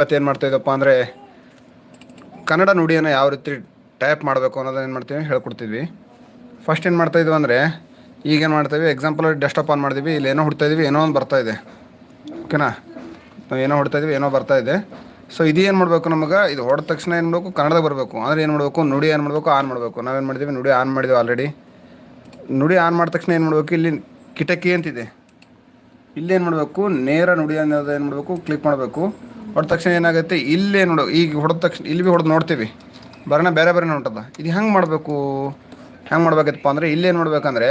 ಇವತ್ತು ಏನು ಮಾಡ್ತಾ ಇದ್ದಪ್ಪ ಅಂದರೆ ಕನ್ನಡ ನುಡಿಯನ್ನು ಯಾವ ರೀತಿ ಟೈಪ್ ಮಾಡಬೇಕು ಅನ್ನೋದನ್ನ ಏನು ಮಾಡ್ತೀವಿ ಹೇಳ್ಕೊಡ್ತಿದ್ವಿ ಫಸ್ಟ್ ಏನು ಮಾಡ್ತಾ ಇದ್ವಿ ಅಂದರೆ ಈಗೇನು ಮಾಡ್ತೀವಿ ಎಕ್ಸಾಂಪಲ್ ಡೆಸ್ಟಾಪ್ ಆನ್ ಮಾಡಿದ್ವಿ, ಇಲ್ಲಿ ಏನೋ ಹುಡ್ತಾ ಏನೋ ಒಂದು ಬರ್ತಾ ಇದೆ. ಓಕೆನಾ ನಾವು ಏನೋ ಹೊಡ್ತಾ ಏನೋ ಬರ್ತಾ ಇದೆ. ಸೊ ಇದು ಏನು ಮಾಡಬೇಕು ನಮಗೆ? ಇದು ಹೊಡೆದ ತಕ್ಷಣ ಏನು ಮಾಡಬೇಕು? ಕನ್ನಡದಾಗ ಬರಬೇಕು. ಅಂದರೆ ಏನು ಮಾಡಬೇಕು? ನುಡಿ ಏನು ಮಾಡಬೇಕು? ಆನ್ ಮಾಡಬೇಕು. ನಾವೇನು ಮಾಡಿದ್ವಿ? ನುಡಿ ಆನ್ ಮಾಡಿದ್ವಿ ಆಲ್ರೆಡಿ ನುಡಿ ಆನ್ ಮಾಡಿದ ತಕ್ಷಣ ಏನು ಮಾಡಬೇಕು? ಇಲ್ಲಿ ಕಿಟಕಿ ಅಂತಿದೆ. ಇಲ್ಲಿ ಏನು ಮಾಡಬೇಕು? ನೇರ ನುಡಿ ಅನ್ನೋದು ಏನು ಮಾಡಬೇಕು? ಕ್ಲಿಕ್ ಮಾಡಬೇಕು. ಹೊಡೆದ ತಕ್ಷಣ ಏನಾಗುತ್ತೆ? ಇಲ್ಲೇ ನೋಡು, ಈಗ ಹೊಡೆದ ತಕ್ಷಣ, ಇಲ್ಲಿ ಭೀ ಹೊಡೆದು ನೋಡ್ತೀವಿ. ಬರೋಣ ಬೇರೆ ಬೇರೆ ಹೊಂಟದ ಇದು ಹೆಂಗೆ ಮಾಡಬೇಕು? ಹೆಂಗೆ ಮಾಡ್ಬೇಕಪ್ಪ ಅಂದರೆ ಇಲ್ಲೇ ನೋಡ್ಬೇಕಂದ್ರೆ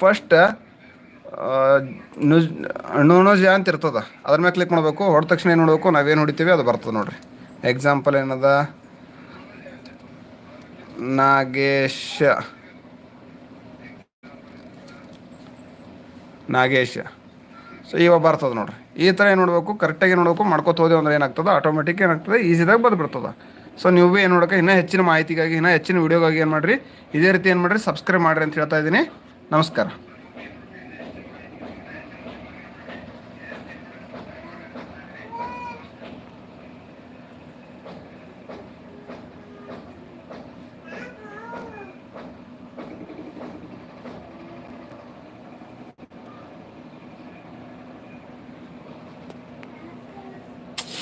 ಫಸ್ಟ್ ನ್ಯೂಸ್ ನೂನೋಜ ಅಂತ ಇರ್ತದ. ಅದ್ರ ಮೇಲೆ ಕ್ಲಿಕ್ ಮಾಡಬೇಕು. ಹೊಡೆದ ತಕ್ಷಣ ಏನು ನೋಡಬೇಕು ನಾವೇನು ಹೊಡಿತೀವಿ, ಅದು ಬರ್ತದೆ ನೋಡ್ರಿ. ಎಕ್ಸಾಂಪಲ್ ಏನದ? ನಾಗೇಶ. ನಾಗೇಶ. ಸೊ ಇವಾಗ ಬರ್ತದೆ ನೋಡ್ರಿ. ಈ ಥರ ಏನು ನೋಡಬೇಕು? ಕರೆಕ್ಟಾಗಿ ನೋಡಬೇಕು? ಮಾಡ್ಕೋತ ಹೋದೆವು ಅಂದ್ರೆ ಏನಾಗ್ತದೆ? ಆಟೋಮೆಟಿಕ್ ಏನಾಗ್ತದೆ? ಈಸಿದಾಗ ಬಂದು ಬಿಡ್ತದೆ. ಸೊ ನೀವು ಭೀ ಏನು ನೋಡೋಕೆ ಇನ್ನೂ ಹೆಚ್ಚಿನ ಮಾಹಿತಿಗಾಗಿ, ಇನ್ನೂ ಹೆಚ್ಚಿನ ವೀಡಿಯೋಗಾಗಿ ಏನು ಮಾಡಿರಿ? ಇದೇ ರೀತಿ ಏನು ಮಾಡಿರಿ? ಸಬ್ಸ್ಕ್ರೈಬ್ ಮಾಡಿರಿ ಅಂತ ಹೇಳ್ತಾ ಇದ್ದೀನಿ. ನಮಸ್ಕಾರ.